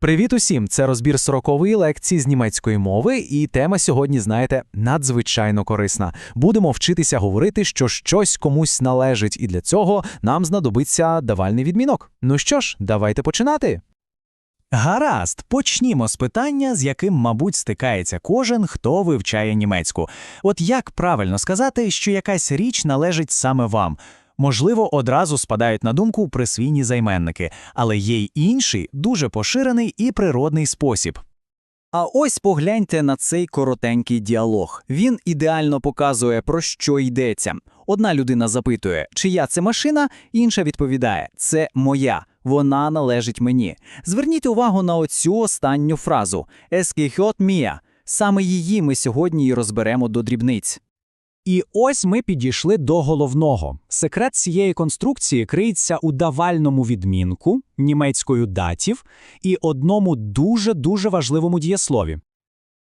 Привіт усім! Це розбір сорокової лекції з німецької мови, і тема сьогодні, знаєте, надзвичайно корисна. Будемо вчитися говорити, що щось комусь належить, і для цього нам знадобиться давальний відмінок. Ну що ж, давайте починати. Гаразд, почнімо з питання, з яким, мабуть, стикається кожен, хто вивчає німецьку. От як правильно сказати, що якась річ належить саме вам? Можливо, одразу спадають на думку присвійні займенники, але є й інший, дуже поширений і природний спосіб. А ось погляньте на цей коротенький діалог. Він ідеально показує, про що йдеться. Одна людина запитує, чия це машина, інша відповідає: це моя, вона належить мені. Зверніть увагу на оцю останню фразу «Es gehört. Саме її ми сьогодні і розберемо до дрібниць. І ось ми підійшли до головного. Секрет цієї конструкції криється у давальному відмінку, німецькою датів і одному дуже-дуже важливому дієслові.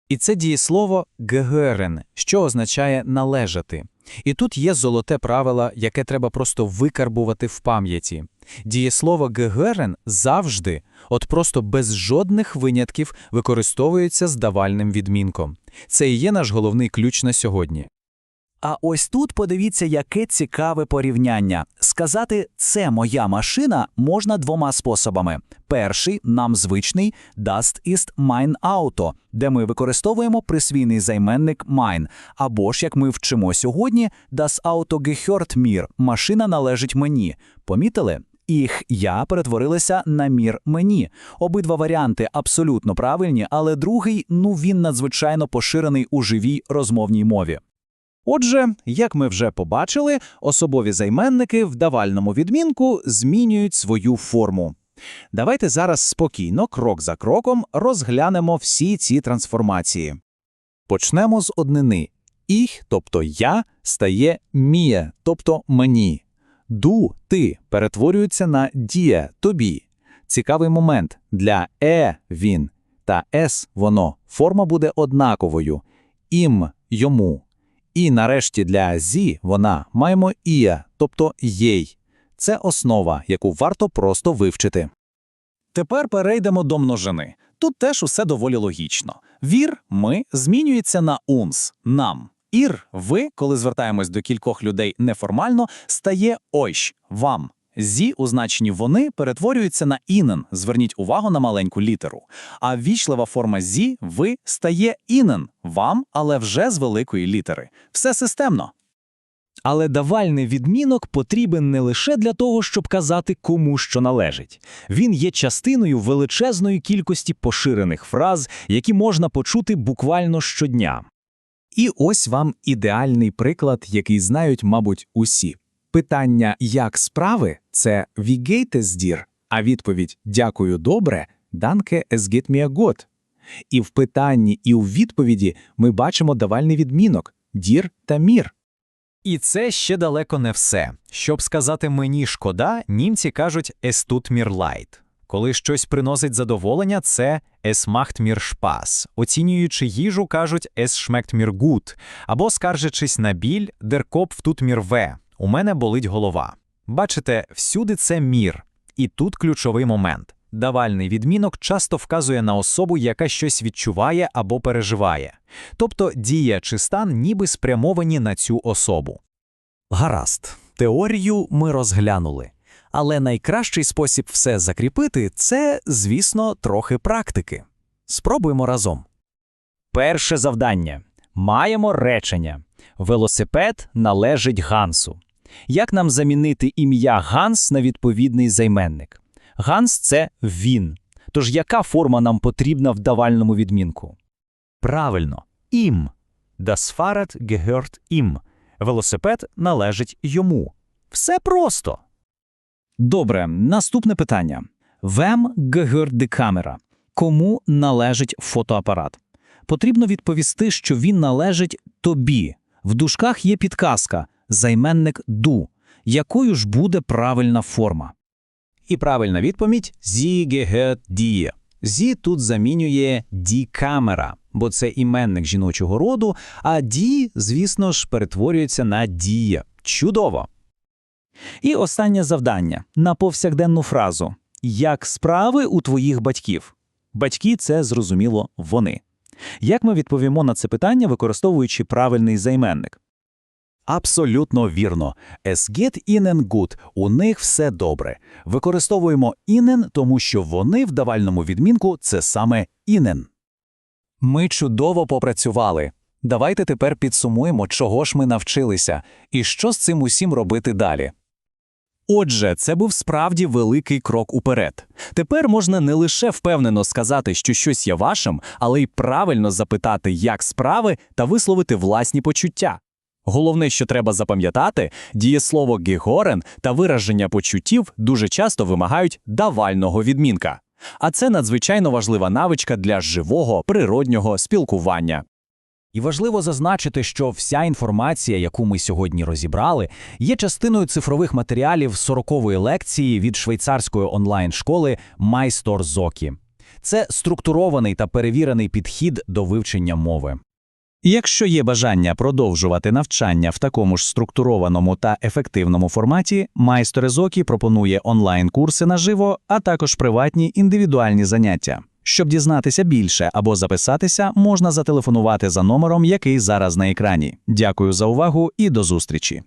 І це дієслово «gehören», що означає належати. І тут є золоте правило, яке треба просто викарбувати в пам'яті. Дієслово «gehören» завжди, от просто без жодних винятків, використовується з давальним відмінком. Це і є наш головний ключ на сьогодні. А ось тут подивіться, яке цікаве порівняння. Сказати «це моя машина» можна двома способами. Перший, нам звичний, «Das ist mein Auto», де ми використовуємо присвійний займенник «mein», або ж, як ми вчимо сьогодні, «Das Auto gehört mir» – «машина належить мені». Помітили? Їх я перетворилися на мір мені. Обидва варіанти абсолютно правильні, але другий, ну він надзвичайно поширений у живій розмовній мові. Отже, як ми вже побачили, особові займенники в давальному відмінку змінюють свою форму. Давайте зараз спокійно, крок за кроком, розглянемо всі ці трансформації. Почнемо з однини. «Ich», тобто я, стає «mir», тобто мені. «Du» – ти перетворюється на «dir» – тобі. Цікавий момент. Для «е» – він та «с» – воно. Форма буде однаковою. «Ім» – йому. І нарешті для «зі» вона маємо «ія», тобто «єй». Це основа, яку варто просто вивчити. Тепер перейдемо до множини. Тут теж усе доволі логічно. Вір ми змінюється на унс нам. Ір ви, коли звертаємось до кількох людей неформально, стає ойщ вам. Зі у значенні вони перетворюються на інен. Зверніть увагу на маленьку літеру. А вічлива форма зі ви стає інен вам, але вже з великої літери. Все системно. Але давальний відмінок потрібен не лише для того, щоб казати кому що належить. Він є частиною величезної кількості поширених фраз, які можна почути буквально щодня. І ось вам ідеальний приклад, який знають, мабуть, усі. Питання як справи це «Wie geht es dir?», а відповідь Дякую добре «Danke, es geht mir gut». І в питанні, і у відповіді ми бачимо давальний відмінок «dir» та «mir». І це ще далеко не все. Щоб сказати мені шкода, німці кажуть «es tut mir leid». Коли щось приносить задоволення, це «es macht mir Spaß». Оцінюючи їжу, кажуть «es schmeckt mir gut». Або скаржачись на біль «der Kopf tut mir weh». У мене болить голова. Бачите, всюди це мір. І тут ключовий момент. Давальний відмінок часто вказує на особу, яка щось відчуває або переживає. Тобто дія чи стан ніби спрямовані на цю особу. Гаразд, теорію ми розглянули. Але найкращий спосіб все закріпити це, звісно, трохи практики. Спробуємо разом. Перше завдання. Маємо речення. Велосипед належить Гансу. Як нам замінити ім'я Ганс на відповідний займенник? Ганс це він. Тож яка форма нам потрібна в давальному відмінку? Правильно, ім. Das Fahrrad gehört ihm. Велосипед належить йому. Все просто. Добре, наступне питання. Wem gehört die Kamera? Кому належить фотоапарат? Потрібно відповісти, що він належить тобі. В дужках є підказка займенник ду. Якою ж буде правильна форма? І правильна відповідь «Sie gehört dir». «Sie» тут замінює «die камера, бо це іменник жіночого роду, а «die», звісно ж, перетворюється на «die». Чудово! І останнє завдання на повсякденну фразу Як справи у твоїх батьків? Батьки це зрозуміло вони. Як ми відповімо на це питання, використовуючи правильний займенник? Абсолютно вірно. Es geht ihnen gut. У них все добре. Використовуємо ihnen, тому що вони в давальному відмінку це саме ihnen. Ми чудово попрацювали. Давайте тепер підсумуємо, чого ж ми навчилися, і що з цим усім робити далі. Отже, це був справді великий крок уперед. Тепер можна не лише впевнено сказати, що щось є вашим, але й правильно запитати, як справи, та висловити власні почуття. Головне, що треба запам'ятати, дієслово «гегорен» та вираження почуттів дуже часто вимагають давального відмінка. А це надзвичайно важлива навичка для живого, природнього спілкування. І важливо зазначити, що вся інформація, яку ми сьогодні розібрали, є частиною цифрових матеріалів 40-ї лекції від швейцарської онлайн-школи Майстор Зокі. Це структурований та перевірений підхід до вивчення мови. Якщо є бажання продовжувати навчання в такому ж структурованому та ефективному форматі, майстер Зокі пропонує онлайн-курси наживо, а також приватні індивідуальні заняття. Щоб дізнатися більше або записатися, можна зателефонувати за номером, який зараз на екрані. Дякую за увагу і до зустрічі.